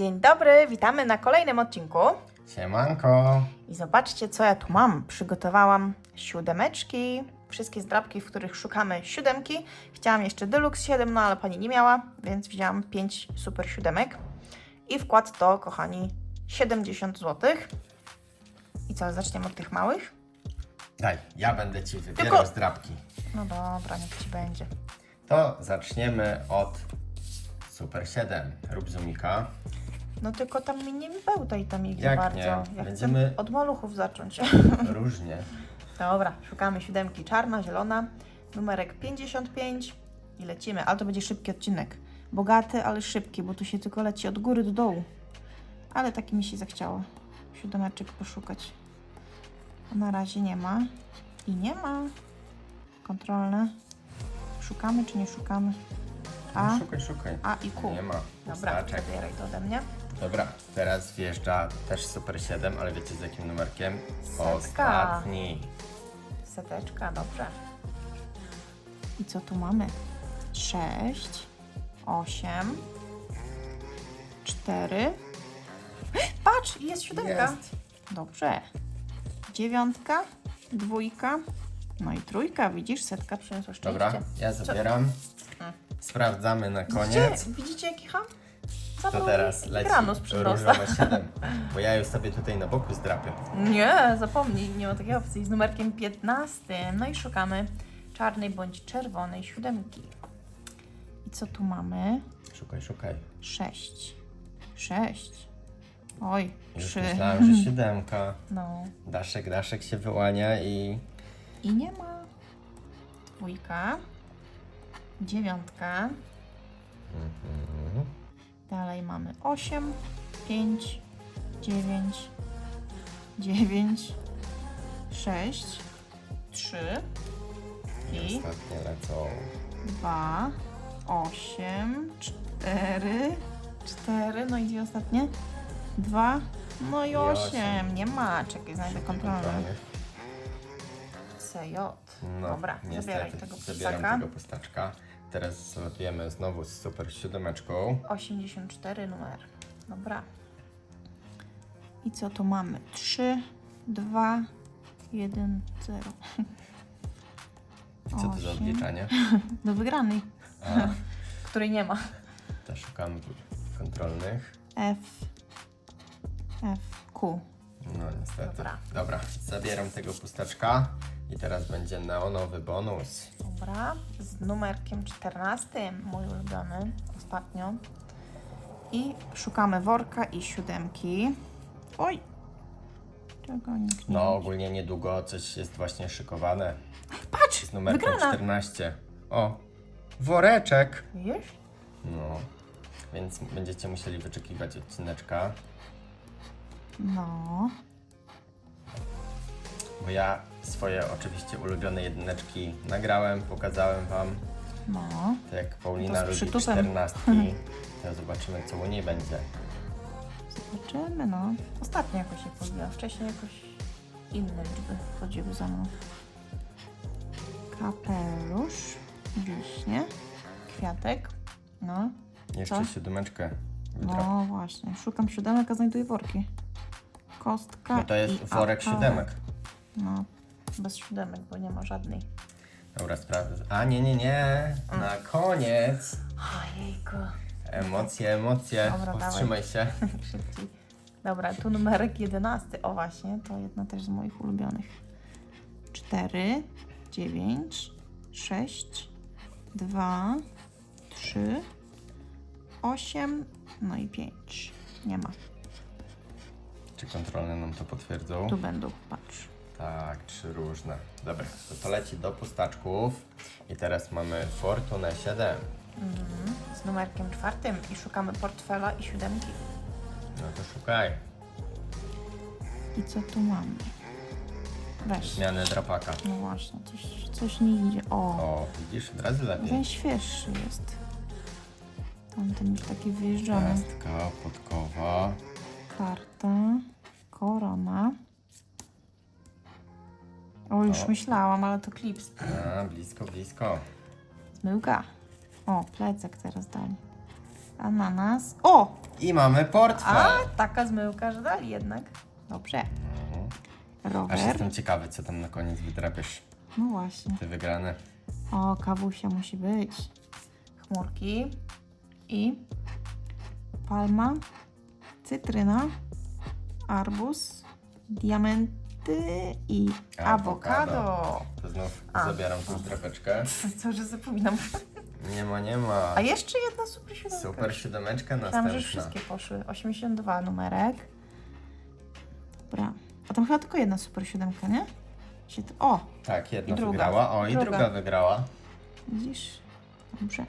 Dzień dobry, witamy na kolejnym odcinku. Siemanko. I zobaczcie, co ja tu mam. Przygotowałam siódemeczki, wszystkie zdrabki, w których szukamy siódemki. Chciałam jeszcze Deluxe 7, no ale pani nie miała, więc wzięłam 5 super siódemek. I wkład to, kochani, 70 zł. I co, zaczniemy od tych małych? Daj, ja będę ci wybierał Tylko- zdrabki. No dobra, niech ci będzie. To zaczniemy od Super 7. Rób zoomika. No tylko tam mi nie bełtaj tam ich Jak bardzo. nie? Ja Będziemy- chcę od maluchów zacząć. Różnie. Dobra, szukamy siódemki czarna, zielona, numerek 55 i lecimy, ale to będzie szybki odcinek. Bogaty, ale szybki, bo tu się tylko leci od góry do dołu. Ale taki mi się zachciało. Siódemeczek poszukać. A na razie nie ma. I nie ma. Kontrolne. Szukamy czy nie szukamy? A, Szukaj, szukaj. A i Q. Nie ma. Dobra, Pustaczek. zabieraj to ode mnie. Dobra, teraz wjeżdża też Super 7, ale wiecie z jakim numerkiem? Setka. Ostatni. Seteczka, dobrze. I co tu mamy? 6, 8, 4. Patrz, jest siódemka. Jest. Dobrze. Dziewiątka, dwójka, no i trójka. Widzisz, setka przyniosła szczęście. Dobra, ja zabieram. Hmm. Sprawdzamy na Widzicie, koniec. widzicie jaki ham? To Zabrał teraz mi leci granus różowe 7. Bo ja już sobie tutaj na boku zdrapię. Nie, zapomnij, nie ma takiej opcji. Z numerkiem 15. No i szukamy czarnej bądź czerwonej siódemki. I co tu mamy? Szukaj, szukaj. 6. 6. Oj, Już 3. myślałem, że siódemka. No. Daszek, daszek się wyłania i I nie ma. Dwójka. Dziewiątka. Mhm. Dalej mamy 8, 5, 9, 9, 6, 3 I ostatnie lecą. 2, 8, 4, 4, no i dwie ostatnie. 2, no i I 8. osiem. Nie ma, czekaj, znajdę kontrolę. Kontrolny. CJ. No, Dobra, niestety, zabieraj tego Zabieram tego pustaczka. Teraz złapiemy znowu z super siódemeczką. 84 numer. Dobra. I co tu mamy? 3, 2, 1, 0. I co to za Osiem. odliczanie? Do wygranej, A, której nie ma. to szukamy kontrolnych. F, F, Q. No niestety. Dobra. Dobra, zabieram tego pustaczka. I teraz będzie neonowy bonus. Dobra. Z numerkiem 14, mój ulubiony, ostatnio. I szukamy worka i siódemki. Oj! Czego nikt nie No widzi? ogólnie niedługo coś jest właśnie szykowane. Patrz! Z numerkiem Wygrana! 14. O, woreczek. Wiesz? No, więc będziecie musieli wyczekiwać odcineczka. No. Bo ja swoje oczywiście ulubione jedyneczki nagrałem, pokazałem wam. No. To jak Paulina lubi przytupem. czternastki, to zobaczymy co u niej będzie. Zobaczymy, no. Ostatnio jakoś się podziela. Wcześniej jakoś inne liczby chodziły za mną. Kapelusz, wiśnie, kwiatek. No. Jeszcze Co? siódemeczkę. No właśnie. Szukam siódemek, a znajduję worki. Kostka No to jest i worek aparat. siódemek. No. Bez siódemek, bo nie ma żadnej. Dobra, sprawdzę. A nie, nie, nie. Na koniec. Ojejku. Emocje, emocje. Dobra, Powstrzymaj się. Szybciej. Dobra, tu numerek 11. O właśnie, to jedna też z moich ulubionych. 4, 9, 6, 2, 3, 8, no i 5. Nie ma. Czy kontrolne nam to potwierdzą? Tu będą, patrz. Tak, trzy różne. Dobra, to, to leci do pustaczków. I teraz mamy Fortunę 7. Mhm. Z numerkiem czwartym i szukamy portfela i siódemki. No to szukaj. I co tu mamy? Weź. Zmiany drapaka. No właśnie, coś, coś nie idzie. O, O, widzisz, od razu lepiej. ten świeższy jest. Tamten już taki wyjeżdżony. Gwiazdka, podkowa. Karta, korona. O, już O. myślałam, ale to klips. A, blisko, blisko. Zmyłka. O, plecak teraz dali. Ananas. O! I mamy portfel. A, taka zmyłka, że dali jednak. Dobrze. Mhm. Aż Rower. jestem ciekawy, co tam na koniec wydrapiesz. No właśnie. Ty wygrany. O, kawusia musi być. Chmurki. I palma, cytryna, arbuz, i Awokado. awokado. To znów A. zabieram tą drapeczkę. Co, że zapominam. Nie ma, nie ma. A jeszcze jedna super siódemka. Super siódemeczka Myślałam, że następna. wszystkie poszły. 82 numerek. Dobra. A tam chyba tylko jedna super siódemka, nie? Czy to- O, Tak, jedna I druga. wygrała. O, i Druga. druga wygrała. widzisz? Dobrze.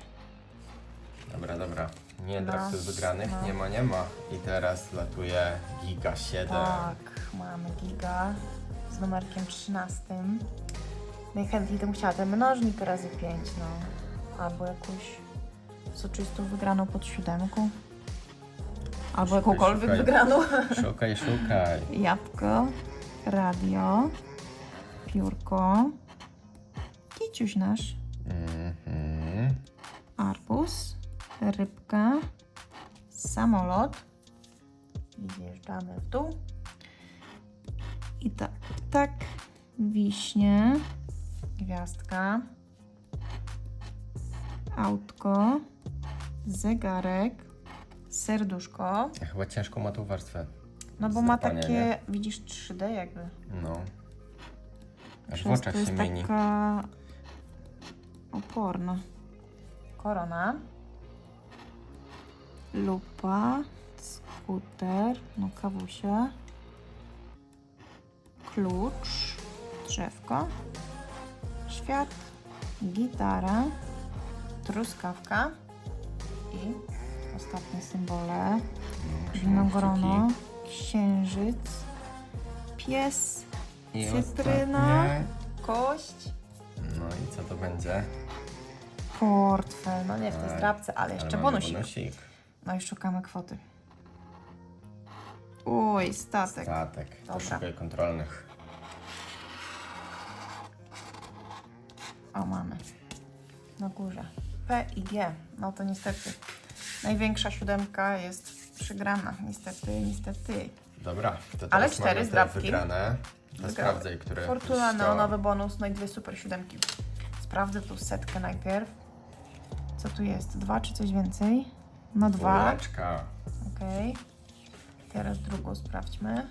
Dobra, dobra. Nie No, tych wygranych. no. Nie ma, nie ma. I teraz latuje Giga 7. Tak, mamy giga z numerkiem 13. Najchętniej bym chciała ten mnożnik razy 5, no. Albo jakąś soczystą wygraną pod siódemką. Albo Szukaj, jakąkolwiek szukaj. wygraną. Szukaj, szukaj. Jabłko, radio, piórko, kiciuś nasz, Mhm. arbuz, rybka, samolot i zjeżdżamy w dół. I tak, tak, wiśnie, gwiazdka, autko, zegarek, serduszko. Chyba ciężko ma tą warstwę. No bo ma takie, nie? widzisz, 3D jakby. No. Aż w oczach to jest się mieni. taka oporna. Korona. Lupa. Skuter. No kawusia. Klucz. Drzewko. Świat. Gitara. Truskawka. I ostatnie symbole. Winogrono. Księżyc. Pies. I cytryna. ostatnie. Kość. No i co to będzie? Portfel, no nie w tej Tak, zdrabce, ale jeszcze mamy bonusik. bonusik. No i szukamy kwoty. Oj, statek. Statek. To Dobra. szukaj kontrolnych. O, mamy. Na górze. P i G. No to niestety. Największa siódemka jest przegrana. Niestety, niestety. Dobra, to teraz Ale cztery zdrabki. wygrane. To sprawdzaj, które Fortuna, neonowy bonus, no i dwie super siódemki. Sprawdzę tu setkę najpierw. Co tu jest? Dwa czy coś więcej? No dwa. Dwójeczka. Okej. Teraz drugą sprawdźmy.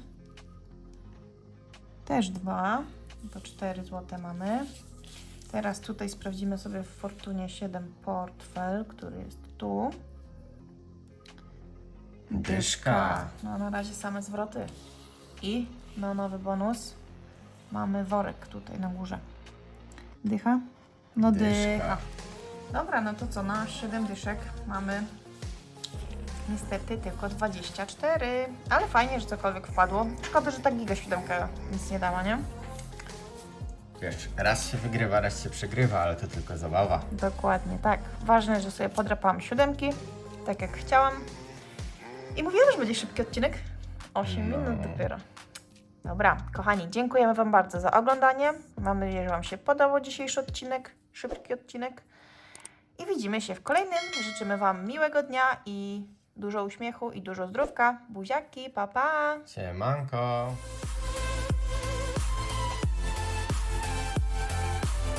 Też dwa. To cztery złote mamy. Teraz tutaj sprawdzimy sobie w Fortunie 7 portfel, który jest tu. Dyszka. No na razie same zwroty. I no nowy bonus. Mamy worek tutaj na górze. Dycha? No dycha. Dyszka. Dobra, no to co, na 7 dyszek mamy niestety tylko 24. Ale fajnie, że cokolwiek wpadło. Szkoda, że ta giga siódemka nic nie dała, nie? Wiesz, raz się wygrywa, raz się przegrywa, ale to tylko zabawa. Dokładnie, tak. Ważne, że sobie podrapałam siódemki, tak jak chciałam. I mówiłam, że będzie szybki odcinek. 8 No. minut dopiero. Dobra, kochani, dziękujemy Wam bardzo za oglądanie. Mam nadzieję, że Wam się podobał dzisiejszy odcinek, szybki odcinek. I widzimy się w kolejnym. Życzymy Wam miłego dnia i dużo uśmiechu i dużo zdrówka. Buziaki, pa pa! Siemanko.